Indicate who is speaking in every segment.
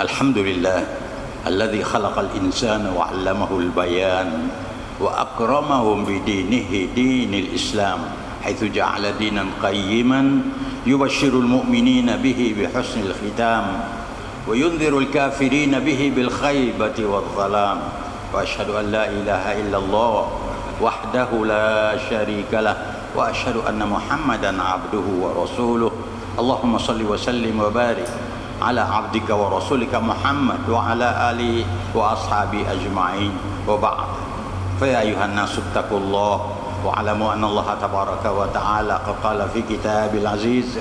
Speaker 1: الحمد لله الذي خلق الإنسان وعلمه البيان وأكرمهم بدينه دين الإسلام حيث جعل دينا قيما يبشر المؤمنين به بحسن الختام وينذر الكافرين به بالخيبة والظلام. وأشهد أن لا إله إلا الله وحده لا شريك له وأشهد أن محمدا عبده ورسوله. اللهم صل وسلم وبارك على عبدك ورسولك محمد وعلى آله وأصحابه أجمعين. وبعد. فيا أيها الناس اتقوا الله واعلموا أن الله تبارك وتعالى قد قال في كتاب العزيز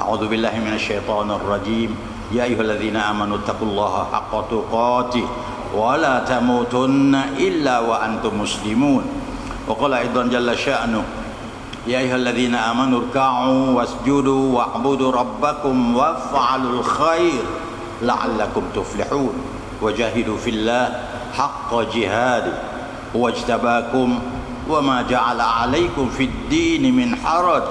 Speaker 1: أعوذ بالله من الشيطان الرجيم. يا أيها الذين آمنوا اتقوا الله حق تقاته ولا تموتن إلا وأنتم مسلمون. وقال أيضا جل شأنه يا أيها الذين آمنوا اركعوا واسجدوا واعبدوا ربكم وافعلوا الخير لعلكم تفلحون. وجاهدوا في الله حق جهاده هو اجتباكم وما جعل عليكم في الدين من حرج.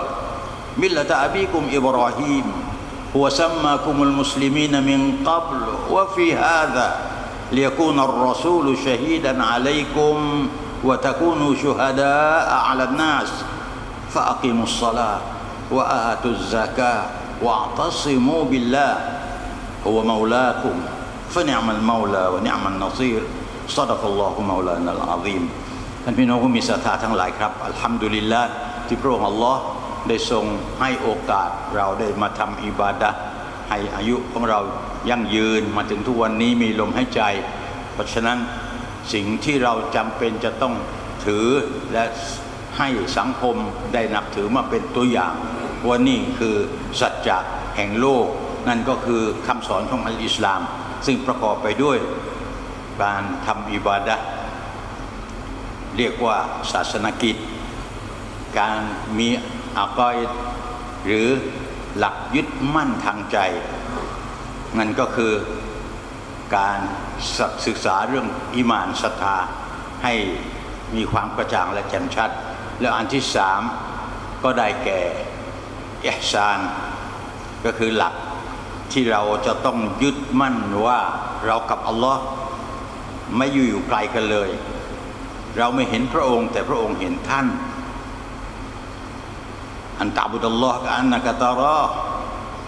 Speaker 1: ملة أبيكم إبراهيم هو سماكم المسلمين من قبل وفي هذا ليكون الرسول شهيدا عليكم وتكونوا شهداء على الناس. فأقيموا الصلاة وآتوا الزكاة واعتصموا بالله هو مولاكم فنعم المولى ونعم النصير صدق الله مولانا العظيم ท่านพี่น้องผู้มีศรัทธาทั้งหลายครับ อัลฮัมดุลิลละที่พระองค์อัลลอฮ์ได้ทรงให้โอกาสเราได้มาทำอิบาดะห์ให้อายุของเรายั่งยืนมาถึงทุกวันนี้มีลมหายใจ เพราะฉะนั้นสิ่งที่เราจำเป็นจะต้องถือและ ให้สังคมได้นับถือมาเป็นตัวอย่างว่านี่คือสัจจะแห่งโลก นั่นก็คือคำสอนของอัลอิสลาม ซึ่งประกอบไปด้วยการทำอิบาดะเรียกว่าศาสนกิจ การมีอากอยหรือหลักยึดมั่นทางใจนั่นก็คือการศึกษาเรื่องอิมานศรัทธาให้มีความกระจ่างและแจ่มชัด แล้วอันที่สามก็ได้แก่อิหซาน ก็คือหลักที่เราจะต้องยึดมั่นว่าเรากับอัลลอฮ์ไม่อยู่อยู่ไกลกันเลย เราไม่เห็นพระองค์ แต่พระองค์เห็นท่าน อันตะบุดัลลอฮ์กะอันนะกตารา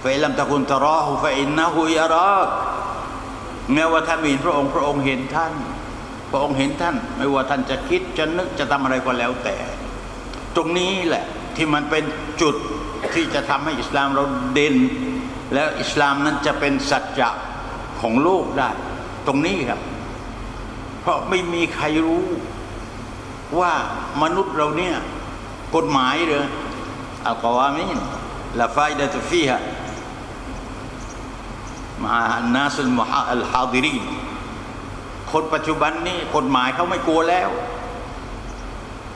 Speaker 1: ฟะอิลัมตะกุนตาราหูฟอินนะฮูยารากแม้ว่าท่านม่เห็นพระองค์พระองค์เห็นท่าน พระองค์เห็นท่าน ไม่ว่าท่านจะคิดจะนึกจะทำอะไรก็แล้วแต่ รงนี้แหละที่มันเป็นจุดที่จะทำให้อิสลามเราเด่น แล้วอิสลามนั้นจะเป็นสัจจะของโลกได้ ตรงนี้ครับ เพราะไม่มีใครรู้ว่ามนุษย์เราเนี่ยกฎหมายหรืออัลกวามินละฟายดะตุฟีฮะมาอันนาสุลมุฮะอัลฮาดิรีนคนปัจจุบันนี่กฎหมายเขาไม่กลัวแล้ว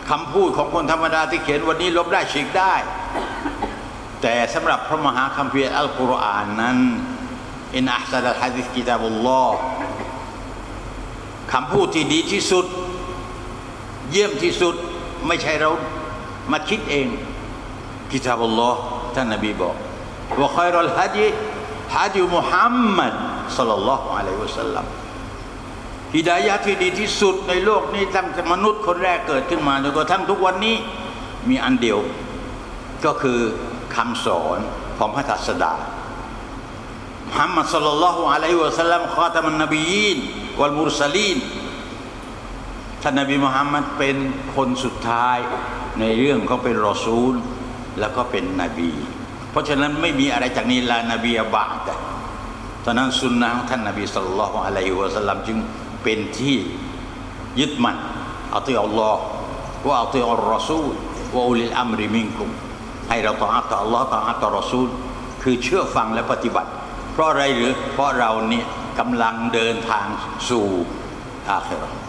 Speaker 1: คำพูดของคนธรรมดาที่เขียนวันนี้ลบได้ฉีกได้ แต่สำหรับพระมหาคัมภีร์อัลกุรอานนั้นอินอัลซัลฮะดิษกิตาบุลลอฮ์คำพูดที่ดีที่สุด เยี่ยมที่สุดไม่ใช่เรามาคิดเองกิตาบุลลอฮ์ท่านนบีบอกว่าคอยรัลฮัดีฮัดีมุฮัมมัดสัลลัลลอฮุอะลัยฮิวะสัลลัม ฮิดายะที่ดีที่สุดในโลกนี้ตั้งแต่มนุษย์คนแรกเกิดขึ้นมาจนกระทั่งทุกวันนี้มีอันเดียว ก็คือคำสอนของพระศาสดามุฮัมมัดสัลลัลลอฮุอะลัยฮิวะสัลลัมข้อตมันนบียีนวัลมุรสลีนท่านนบีมุฮัมมัดเป็นคนสุดท้ายในเรื่องเขาเป็นรอซูล แล้วก็เป็นนบี เพราะฉะนั้นไม่มีอะไรจากนี้ลานบีอบาแต่ตอนนั้นสุนนะของท่านนบีสุลต่านอะลัยฮิวะสัลลัมจึง เป็นที่ยึดมั่นอัติอัลลอฮ์ว่าอัติอัลรอซูลว่าอุลิลอัมริมิงกุมให้เราต่ออัตต่ออัลลอฮ์ต่ออัตต่อรอซูล คือเชื่อฟังและปฏิบัติ เพราะอะไรหรือเพราะเราเนี่ยกำลังเดินทางสู่อาคิราะห์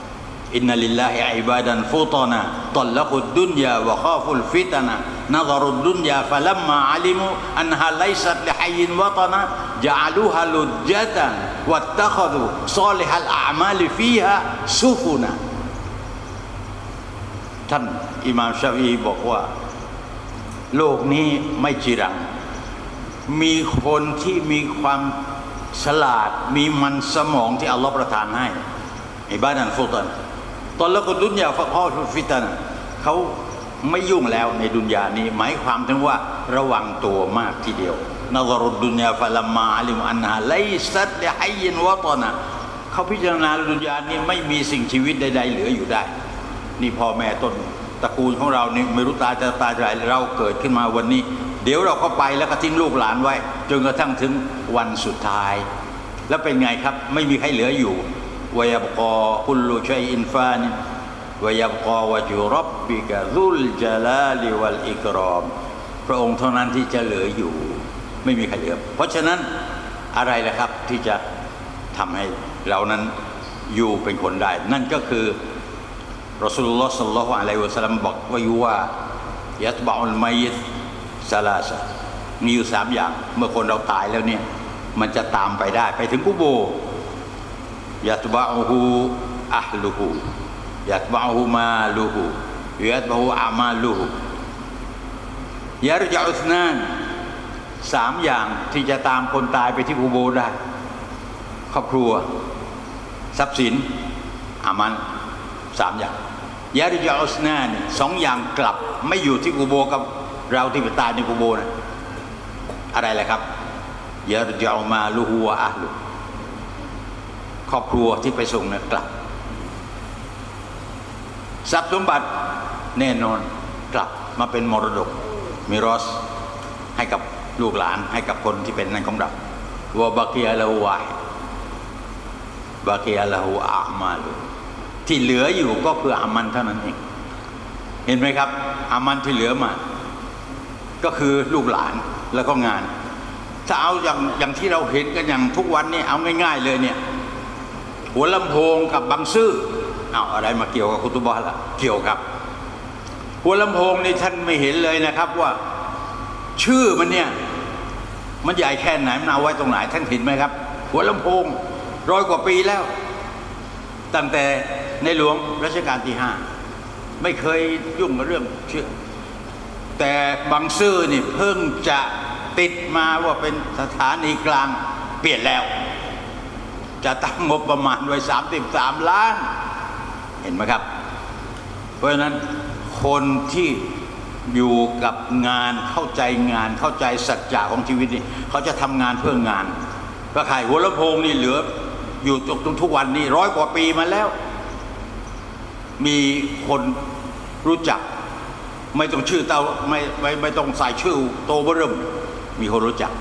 Speaker 1: อินนัลิลลาฮิอิบาดันฟุตนะตัลลักุดดุนยาวะคาฟุลฟิตนะนซรุดดุนยาฟะลัมมาอาลิมุอันฮาไลซัตลิฮัยินวะตนะจาลูฮาลุจจตัน วัตตะขดูซอลิฮัลอามาลิฟีฮะซุฟุนะท่านอิมามชาฟีบอกว่า โลกนี้ไม่จีรัง มีคนที่มีความฉลาดมีมันสมองที่อัลลอฮ์ประทานให้อิบาดันฟุตันตอนละกุดุนยาฟักฮอฟิตันเขาไม่ยุ่งแล้วในดุนยานี้ หมายความถึงว่าระวังตัวมากทีเดียว นักรุดดุนยาฟะลามาลิมอันฮาไลซัดลิฮัยยินวะตอนะเขาพิจารณาดุนยานี้ไม่มีสิ่งชีวิตใดๆเหลืออยู่ได้ นี่พ่อแม่ต้นตระกูลของเรานี่ไม่รู้ตาจะตายจะไรเราเกิดขึ้นมาวันนี้ เดี๋ยวเราก็ไปแล้วก็ทิ้งลูกหลานไว้ จนกระทั่งถึงวันสุดท้าย แล้วเป็นไงครับไม่มีใครเหลืออยู่วยบกอคุลลุชัยอินฟานวยบกอวจุรับบิกะซุลจลาลิวัลอิกรอม พระองค์เท่านั้นที่จะเหลืออยู่ ไม่มีใครเหลือ เพราะฉะนั้นอะไรละครับที่จะทำให้เรานั้นอยู่เป็นคนได้ นั่นก็คือรอสุลลอฮ์สัลลัลลอฮุอะลัยฮิวะสัลลัมบอกว่าอยู่ว่ายัตบะอุลมัยยิตซาลาสมีอยู่สามอย่าง เมื่อคนเราตายแล้วเนี่ย มันจะตามไปได้ ไปถึงกุโบยัตบะอูฮูอัลลุฮูยัตบะอูมาลูฮูยัตบะอูอามาลูฮูยารจะอุสนาน สามอย่างที่จะตามคนตายไปที่กุโบได้ ครอบครัว ทรัพย์สินอามันสามอย่างยาริยาอุสนาเนี่ยสองอย่างกลับไม่อยู่ที่กูโบกับเราที่ไปตายในกูโบนะอะไรแหละครับยาริยามาลูฮัวอะลุครอบครัวที่ไปส่งนะกลับ ทรัพย์สมบัติแน่นอนกลับมาเป็นมรดกมิรอสให้กับ ลูกหลานให้กับคนที่เป็นนั่นของเราวะบากียะละวาฮิดบากียละหูอามาลุที่เหลืออยู่ก็คืออามันเท่านั้นเอง เห็นไหมครับ อามันที่เหลือมา ก็คือลูกหลานแล้วก็งาน ถ้าเอาอย่างอย่างที่เราเห็นกันอย่างทุกวันนี้เอาง่าย ๆ เลยเนี่ย หัวลำโพงกับบางซื่อเอาอะไรมาเกี่ยวกับคุตุบอลล่ะเกี่ยวครับ หัวลำโพงนี่ท่านไม่เห็นเลยนะครับว่า ชื่อมันเนี่ย มันใหญ่แค่ไหนมันเอาไว้ตรงไหนท่านเห็นไหมครับ หัวลำโพงร้อยกว่าปีแล้ว ตั้งแต่ในหลวงรัชกาลที่ห้าไม่เคยยุ่งกับเรื่องชื่อ แต่บางซื่อนี่เพิ่งจะติดมาว่าเป็นสถานีกลางเปลี่ยนแล้ว จะตั้งงบประมาณไว้สามสิบสามล้าน เห็นไหมครับ เพราะฉะนั้นคนที่ อยู่กับงานเข้าใจงานเข้าใจสัจจะของชีวิตนี่เขาจะทำงานเพื่องานก็ขายหัวลำโพงนี่เหลืออยู่จนทุกวันนี้ร้อยกว่าปีมาแล้ว มีคนรู้จัก ไม่ต้องชื่อเตาไม่ไม่ไม่ต้องใส่ชื่อโตเบริ่มมีคนรู้จัก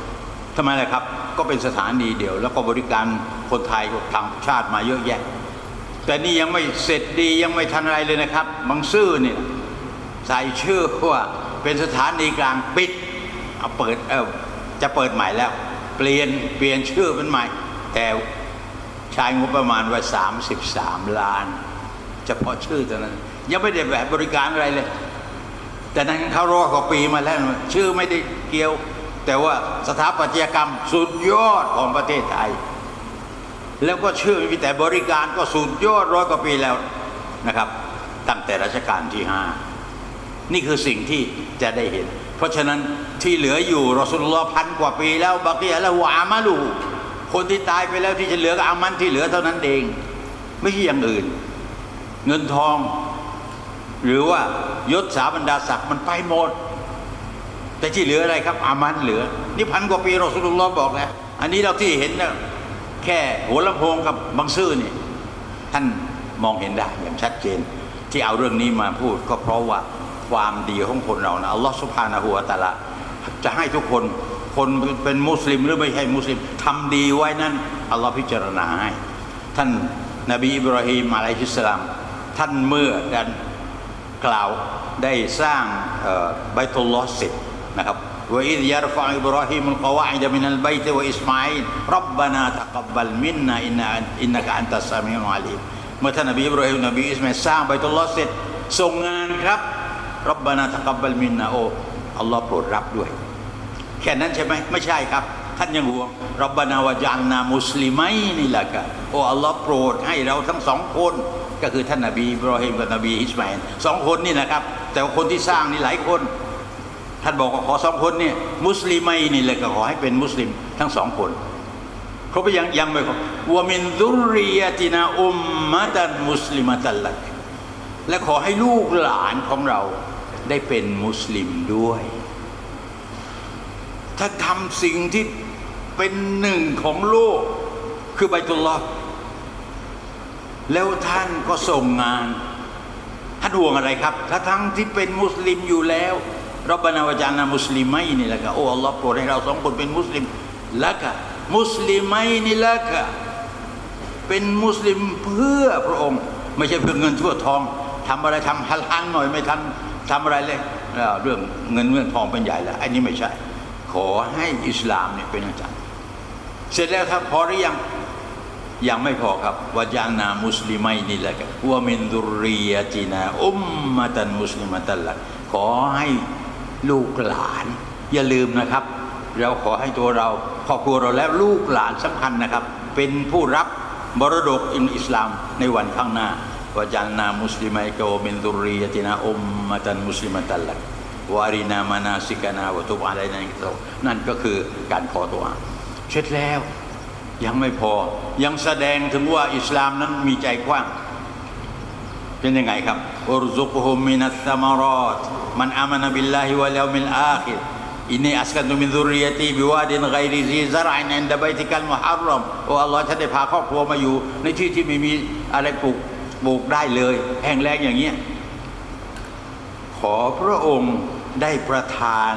Speaker 1: ทำไมล่ะครับ ก็เป็นสถานีเดียว แล้วก็บริการคนไทยทางชาติมาเยอะแยะ แต่นี่ยังไม่เสร็จดียังไม่ทันอะไรเลยนะครับบางซื่อเนี่ย ใส่ชื่อว่าเป็นสถานีกลางปิดเอาเปิดเออจะเปิดใหม่แล้ว เปลี่ยนเปลี่ยนชื่อเป็นใหม่ แต่ใช้งบประมาณไว้33 ล้านเฉพาะชื่อเท่านั้น ยังไม่ได้แบบบริการอะไรเลย แต่นั้นเขารอกว่าปีมาแล้ว ชื่อไม่ได้เกี่ยว แต่ว่าสถาปัตยกรรมสุดยอดของประเทศไทย แล้วก็ชื่อมีแต่บริการก็สุดยอดร้อยกว่าปีแล้วนะครับ ตั้งแต่รัชกาลที่ห้า นี่คือสิ่งที่จะได้เห็น เพราะฉะนั้นที่เหลืออยู่รอสุลลอพันกว่าปีแล้วบักียะแล้วามาลูคนที่ตายไปแล้วที่จะเหลือก็อามันที่เหลือเท่านั้นเอง ไม่ใช่อย่างอื่น เงินทอง หรือว่ายศสาบรรดาศักดิ์มันไปหมด แต่ที่เหลืออะไรครับ อามันเหลือ นี่พันกว่าปีรอสุลลอบอกแล้วอันนี้เราที่เห็นนะแค่หัวลำโพงกับบางซื่อนี่ท่านมองเห็นได้อย่างชัดเจน ที่เอาเรื่องนี้มาพูดก็เพราะว่า ความดีของคนเรานะอัลลอฮฺสุภาณหัวตะละจะให้ทุกคนคนเป็นมุสลิมหรือไม่ใช่มุสลิมทำดีไว้นั้นอัลลอฮฺพิจารณาให้ ท่านนบีอิบราฮิมอะลัยฮิสลามท่านเมื่อได้กล่าวได้สร้างไบตุลลอฮ์เสร็จนะครับว่าอิยารฟาอิบราฮิมุลกวาอิดะมินัลบัยตวอิสมาอิลรับบานาตะกับบัลมินนาอินนาอินนักอันตัสซามิอุอาลีเมื่อท่านนบีอิบราฮิมนบีอิสมาอิลสร้างไบตุลลอฮ์เสร็จส่งงานครับ รับบานาตะกับบัลมินนาโออัลลอฮ์โปรดรับด้วย แค่นั้นใช่ไหมไม่ใช่ครับ ท่านยังห่วงรับบานาวะจัลนามุสลิมัยนี่แหละกะโอ้อัลลอฮ์โปรดให้เราทั้งสองคนก็คือท่านนบีบราฮิมกับนบีอิสมาอิลสองคนนี่นะครับ แต่ว่าคนที่สร้างนี่หลายคน ท่านบอกว่าขอสองคนเนี่ยมุสลิมัยนี่แหละก็ขอให้เป็นมุสลิมทั้งสองคนครบไปยังยังไม่ครบวามินดุริยตินาอุมมะตันมุสลิมะตัลลักและขอให้ลูกหลานของเรา ได้เป็นมุสลิมด้วย ถ้าทำสิ่งที่เป็นหนึ่งของโลก คือไบตุลลอฮ์แล้วท่านก็ส่งงานท่านห่วงอะไรครับ ถ้าทั้งที่เป็นมุสลิมอยู่แล้วรับบนาวจานามุสลิมัยนี่แหละก็โอ้อัลลอฮ์โปรดให้เราสองคนเป็นมุสลิมละกะมุสลิมัยนี่ละกะเป็นมุสลิมเพื่อพระองค์ ไม่ใช่เพื่อเงินทั่วทองทำอะไรทำฮัลฮันหน่อยไม่ทัน ทำอะไรเลยเรื่องเงินเรื่องทองเป็นใหญ่แล้วอันนี้ไม่ใช่ ขอให้อิสลามเนี่ยเป็นอาจารย์เสร็จแล้วครับพอหรือยังยังไม่พอครับวะจานามุสลิมัยนี่แหละครับวะมินดุริยตินาอุมมะตันมุสลิมะตัลละขอให้ลูกหลาน อย่าลืมนะครับ เราขอให้ตัวเราครอบครัวเราแล้วลูกหลานสำคัญนะครับ เป็นผู้รับมรดกอินอิสลามในวันข้างหน้า วะจานามุสลิมัยกวมินดุริยตินาอุมมะตันมุสลิมะตัลละวารินามานาสิกานาวะตุบอะไรนั่นก็นั่นก็คือการขอตัวเสร็จแล้วยังไม่พอยังแสดงถึงว่าอิสลามนั้นมีใจกว้าง เป็นยังไงครับอุรซุกฮุมมินัสซามารอตมันอามานะบิลลาฮิวะลามิลอาคิรอินนีอัสกันตุมินซุริยตีบิวาดินไกริซีซารอินอินดะบัยติกัลมุฮัรรอมโอ้อัลลอฮ์ฉันได้พาครอบครัวมาอยู่ ในที่ที่ไม่มีอะไรปลูก ปลูกได้เลย แห้งแล้งอย่างเงี้ยขอพระองค์ได้ประทาน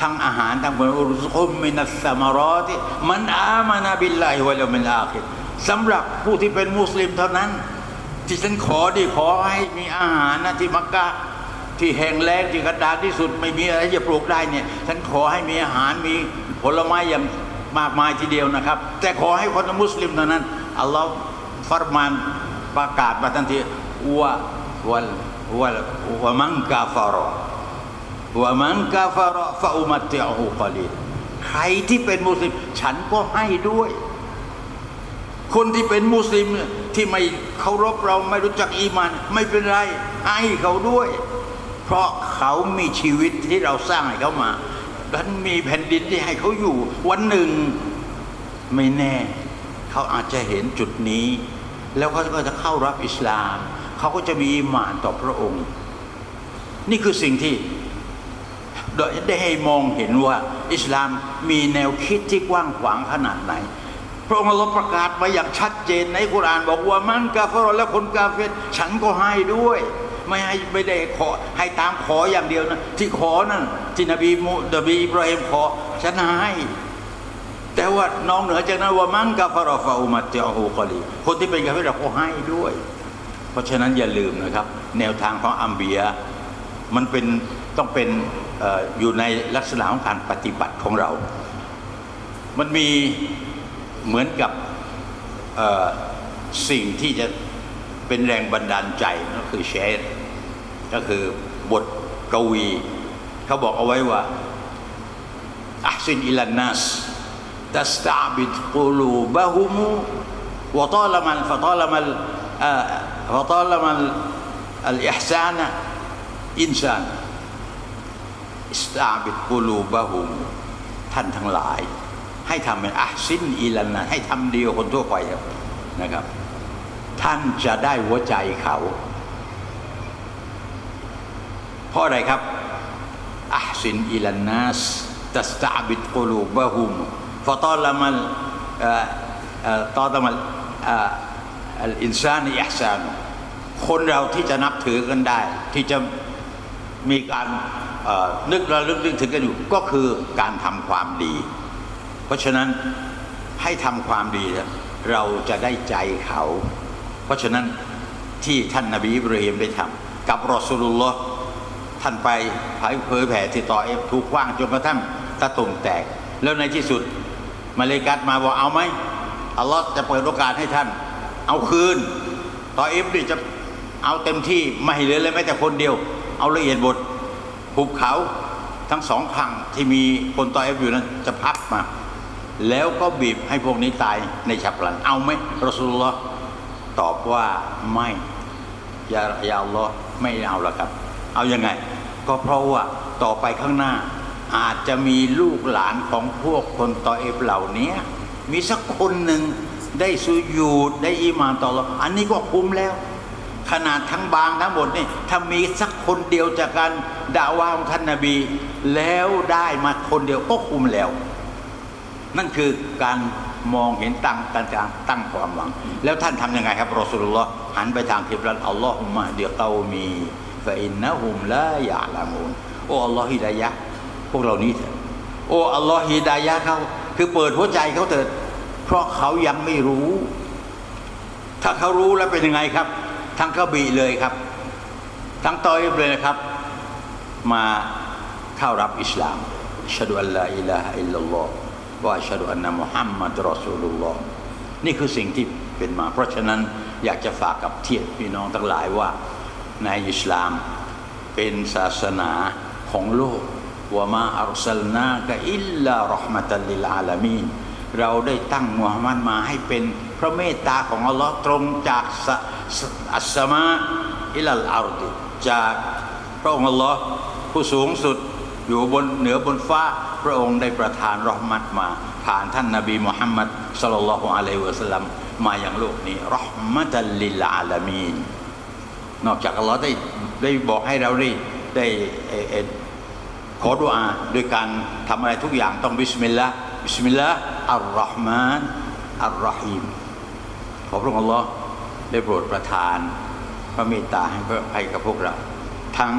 Speaker 1: ทั้งอาหารทั้งผลอุรุสคุมมินัสสมารอติมันอามานาบิลไลฮวะลามิลอาคิรสำหรับผู้ที่เป็นมุสลิมเท่านั้น ที่ฉันขอดีขอให้มีอาหารนะที่มักกะที่แห้งแล้งที่กระดานที่สุดไม่มีอะไรจะปลูกได้เนี่ยฉันขอให้มีอาหารมีผลไม้อย่างมากมายทีเดียวนะครับ แต่ขอให้คนมุสลิมเท่านั้นอัลลอฮ์ฟารมาน ประกาศมาทันทีว่าวัลวัลวะมังกาฟารอวามันกาฟาระฟาอุมัติอูกอลีใครที่เป็นมุสลิม ฉันก็ให้ด้วย คนที่เป็นมุสลิมที่ไม่เคารพเราไม่รู้จักอีมาน ไม่เป็นไร ให้เขาด้วย เพราะเขามีชีวิตที่เราสร้างให้เขามาดันมีแผ่นดินที่ให้เขาอยู่ วันหนึ่งไม่แน่ เขาอาจจะเห็นจุดนี้ แล้วเขาก็จะเข้ารับอิสลาม เขาก็จะมีอีหมานต่อพระองค์ นี่คือสิ่งที่ได้ให้มองเห็นว่าอิสลามมีแนวคิดที่กว้างขวางขนาดไหน พระองค์เราประกาศมาอย่างชัดเจนในกุรานบอกว่ามันกาเฟรและคนกาเฟรฉันก็ให้ด้วย ไม่ให้ไม่ได้ขอให้ตามขออย่างเดียวนะที่ขอนั่นที่นบีมูนบีอิบราฮิมขอฉันให้ แต่ว่านอกเหนือจากนั้นว่ามันกาฟารฟาอุมัตติอฮูกอลีคนที่เป็นกาเฟรเราก็ให้ด้วย เพราะฉะนั้นอย่าลืมนะครับ แนวทางของอัมเบีย มันเป็นต้องเป็นอออยู่ในลักษณะของการปฏิบัติของเรา มันมีเหมือนกับสิ่งที่จะเป็นแรงบันดาลใจก็คือเชรก็คือบทกวี เขาบอกเอาไว้ว่าอัซินอิลันนัส ตัสตาบิดกุลูบะฮุมูวะตาลมันฟะตาลมันเอ่อฟะตาลมันอัลอิห์ซานอินซานอิสตาบิดกุลูบะฮุมท่านทั้งหลาย ให้ทำเป็นอัซินอีลันนะให้ทำเดียวคนทั่วไปครับนะครับ ท่านจะได้หัวใจเขา เพราะอะไรครับอัซินอีลันนัสตัสตาบิดกุลูบะฮุม ฟะตอลามัลเอ่อเอ่อตอลามัลเอ่ออัลอินซานอิห์ซานคนเราที่จะนับถือกันได้ ที่จะมีการนึกระลึกนึกถึงกันอยู่ก็คือการทำความดี เพราะฉะนั้นให้ทำความดีเราจะได้ใจเขา เพราะฉะนั้นที่ท่านนบีอิบราฮิมได้ทำกับรอสูลุลลอฮ์ท่านไปเผยแผ่ที่ต่อเอฟถูกกว้างจนกระทั่งตะตุ่มแตก แล้วในที่สุด มาเลกัดมาบอกเอาไหมอัลลอฮ์จะเปิดโอกาสให้ท่าน เอาคืน ต่อเอฟนี่จะเอาเต็มที่ไม่เหลือเลยแม้แต่คนเดียว เอาละเอียดบทหุบเขาทั้งสองข้างที่มีคนต่อเอฟอยู่นั้นจะพับมา แล้วก็บีบให้พวกนี้ตายในฉับพลัน เอาไหมรอสูลุลลอฮ์ตอบว่าไม่อย่าอย่าอัลลอฮ์ไม่เอาละครับ เอายังไง ก็เพราะว่าต่อไปข้างหน้า อาจจะมีลูกหลานของพวกคนต่อเอฟเหล่านี้มีสักคนหนึ่งได้สุญูดได้อีมานต่อเราอันนี้ก็คุ้มแล้ว ขนาดทั้งบางทั้งหมดนี่ถ้ามีสักคนเดียวจากการด่าว่าของท่านนาบี แล้วได้มาคนเดียวก็คุ้มแล้ว นั่นคือการมองเห็นตั้งการการตั้งความหวัง แล้วท่านทำยังไงครับรอสุลลอฮ์หันไปทางทิบลันอัลลอฮุมะเดียเกามีฟะอินนะฮุมละยาลามูนโอ้อัลลอฮิดายะ พวกเรานี้เถอะโอ้อัลลอฮ์ฮิดายะเขาคือเปิดหัวใจเขาเถิดเพราะเขายังไม่รู้ ถ้าเขารู้แล้วเป็นยังไงครับ ทั้งกระบี่เลยครับ ทั้งตอยเลยนะครับ มาเข้ารับอิสลามชฮะดุอัลลอฮ์อิลาฮอิลลัลลอฮ์ว่าชฮะดุอันนะมุฮัมมัดรอซูลุลลอฮ์นี่คือสิ่งที่เป็นมา เพราะฉะนั้นอยากจะฝากกับเทียบพี่น้องทั้งหลายว่าในอิสลามเป็นศาสนาของโลก ว่ามาอัลสลนากะอิลลารห์มะตัลลิลอาลามีนเราได้ตั้งมุฮัมมัดมาให้เป็นพระเมตตาของอัลลอฮ์ตรงจากสะสะอัสมาอิลัลอารดิจากพระองค์อัลลอฮ์ผู้สูงสุดอยู่บนเหนือบนฟ้าพระองค์ได้ประทานรอห์มัตมา ผ่านท่านนบีมุฮัมมัดสลลัลลอฮุอะลัยฮิวะสัลลัมมาอย่างโลกนี้รอห์มะตัลลิลอาลามีนนอกจากอัลลอฮ์ได้ได้บอกให้เราได้ได้ ขอดุอาโดยการทำอะไรทุกอย่างต้องบิสมิลลาห์บิสมิลลาห์อัลลอฮ์มานอัลลอฮีมขอพระองค์อัลลอฮ์ได้โปรดประทาน พระเมตตาให้พื่อให้กับพวกเรา ทั้ง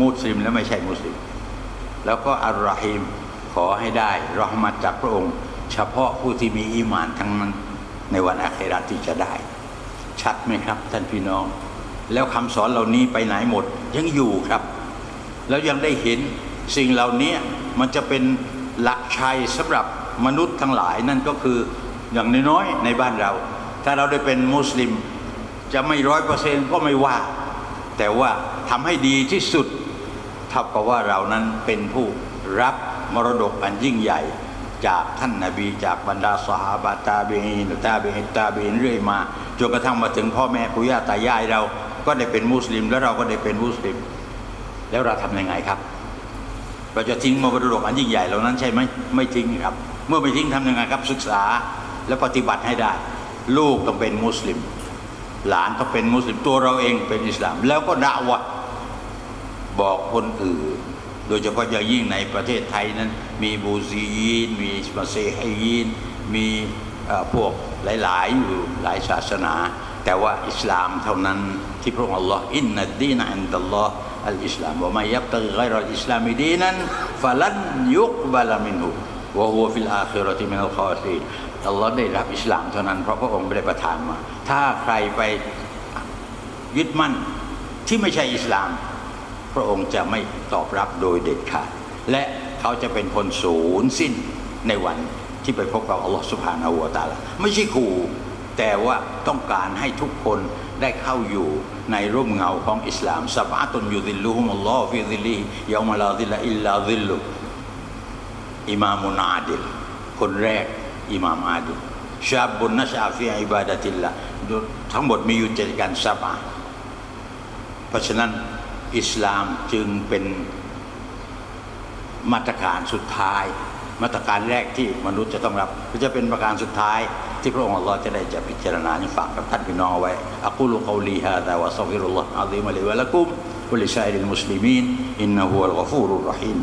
Speaker 1: มุสลิมและไม่ใช่มุสลิม แล้วก็อัลลอฮีมขอให้ได้รอห์มัตจากพระองค์ เฉพาะผู้ที่มีอีหมานทั้งนั้นในวันอาคราที่จะได้ ชัดไหมครับท่านพี่น้อง แล้วคำสอนเหล่านี้ไปไหนหมดยังอยู่ครับ แล้วยังได้เห็น สิ่งเหล่านี้มันจะเป็นหลักชัยสำหรับมนุษย์ทั้งหลายนั่นก็คืออย่างน้อยๆในบ้านเรา ถ้าเราได้เป็นมุสลิมจะไม่ร้อยเปอร์เซ็นต์ก็ไม่ว่า แต่ว่าทำให้ดีที่สุดเท่ากับว่าเรานั้นเป็นผู้รับมรดกอันยิ่งใหญ่ จากท่านนาบีจากบรรดาสหาบะตาบีนตาบีนตาบีนเรื่อยมาจนกระทั่งมาถึงพ่อแม่ปู่ย่าตายายเราก็ได้เป็นมุสลิม แล้วเราก็ได้เป็นมุสลิม แล้วเราทำยังไงครับ เราจะทิ้งมรดกอันยิ่งใหญ่เหล่านั้นใช่ไหมไม่ทิ้งครับ เมื่อไม่ทิ้งทำยังไงครับศึกษาและปฏิบัติให้ได้ ลูกต้องเป็นมุสลิม หลานต้องเป็นมุสลิมตัวเราเองเป็นอิสลาม แล้วก็ด่าวะบอกคนอื่น โดยเฉพาะอย่างยิ่งในประเทศไทยนั้น มีบูซียีน มีมาเซฮยีน มีพวกหลายๆอยู่หลายศาสนา แต่ว่าอิสลามเท่านั้นที่พระองค์อัลลอฮ์อินนัดดีนอันดัลลอฮ์ อัลอิสลามว่ามายับตะไกรอิสลามดีนั้นฟะลันยุกบะลามินหูวะฮัวฟิลอาคิเรติมินัลคอซีอัลลอฮ์ได้รับอิสลามเท่านั้นเพราะพระองค์ได้ประทานมา ถ้าใครไปยึดมั่นที่ไม่ใช่อิสลาม พระองค์จะไม่ตอบรับโดยเด็ดขาดและเขาจะเป็นคนศูนย์สิ้นในวันที่ไปพบกับอัลลอฮฺสุบฮานาหัวตาลาไม่ใช่ขู่แต่ว่าต้องการให้ทุกคน ได้เข้าอยู่ในร่มเงาของอิสลามสับอาตุนยูดิลลุฮุมุลลอฮฺฟิดิลลียามาลาดิลลาอิลลาดิลลุอิมามุนอาดิลคนแรกอิมามอาดิลชาบุนนัชอาฟิอิบาดะติลละทั้งหมดมีอยู่เจ็ดการสับอาเพราะฉะนั้นอิสลามจึงเป็นมาตรการสุดท้าย มาตรการแรกที่มนุษย์จะต้องรับก็จะเป็นประการสุดท้าย ที่พระองค์อัลลอฮ์จะได้จะพิจารณาให้ฝากกับท่านพี่น้องเอาไว้อักุลุกอลีฮาดาวะซัฟิรุลลอฮ์อาซีมะลิวะละกุมวะลิซาอิริลมุสลิมีนอินนะฮูวัลกอฟูรุรเราะฮีม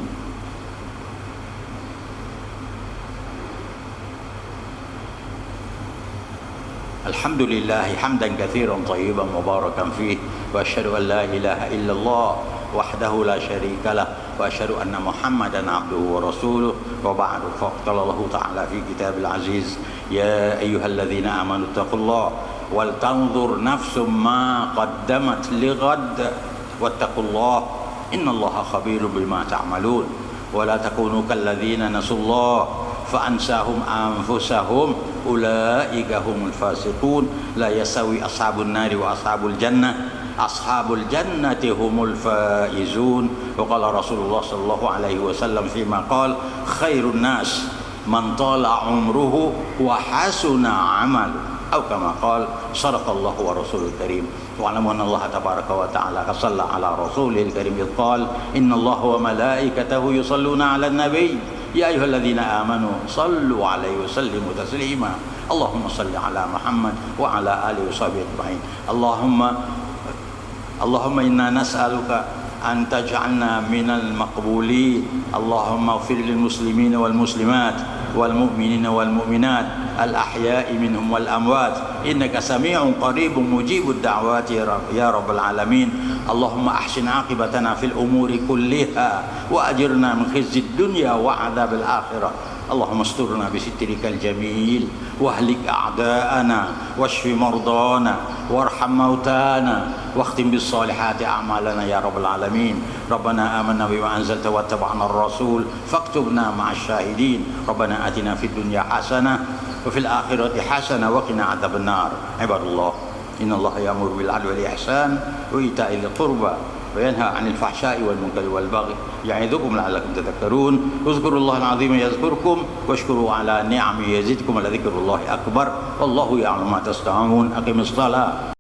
Speaker 1: الحمد لله حمدا كثيرا طيبا مباركا فيه واشهد ان لا اله الا الله وحده لا شريك له وأشهد أن محمدا عبده ورسوله. وبعد فقال الله تعالى في كتاب العزيز. يا أيها الذين آمنوا اتقوا الله ولتنظر نفس ما قدمت لغد واتقوا الله إن الله خبير بما تعملون. ولا تكونوا كالذين نسوا الله فأنساهم أنفسهم. أولئك هم الفاسقون. لا يسوي أصحاب النار وأصحاب الجنة. أصحاب الجنة هم الفائزون. وقال رسول الله صلى الله عليه وسلم فيما قال خير الناس من طال عمره وحسن عمله. أو كما قال صدق الله ورسوله الكريم. واعلموا أن الله تبارك وتعالى صلى على رسوله الكريم إذ قال إن الله وملائكته يصلون على النبي. يا أيها الذين آمنوا صلوا عليه وسلموا تسليما. اللهم صل على محمد وعلى آله وصحبه أجمعين. اللهم اللهم إنا نسألك أن تجعلنا من المقبولين. اللهم اغفر للمسلمين والمسلمات والمؤمنين والمؤمنات الأحياء منهم والأموات. إنك سميع قريب مجيب الدعوات يا رب, العالمين. اللهم أحسن عاقبتنا في الأمور كلها وأجرنا من خزي الدنيا وعذاب الآخرة. اللهم استرنا بسترك الجميل. واهلك أعداءنا واشف مرضانا وارحم موتانا واختم بالصالحات أعمالنا يا رب العالمين. ربنا آمنا بما أنزلت واتبعنا الرسول فاكتبنا مع الشاهدين. ربنا آتنا في الدنيا حسنة وفي الآخرة حسنة وقنا عذاب النار. عباد الله إن الله يأمر بالعدل والإحسان وإيتاء ذي القربى. وينهى عن الفحشاء والمنكر والبغي يعظكم لعلكم تذكرون. اذكروا الله العظيم يذكركم واشكروا على نعمه يزدكم ولذكر الله أكبر. والله يعلم ما تصنعون. أقم الصلاة.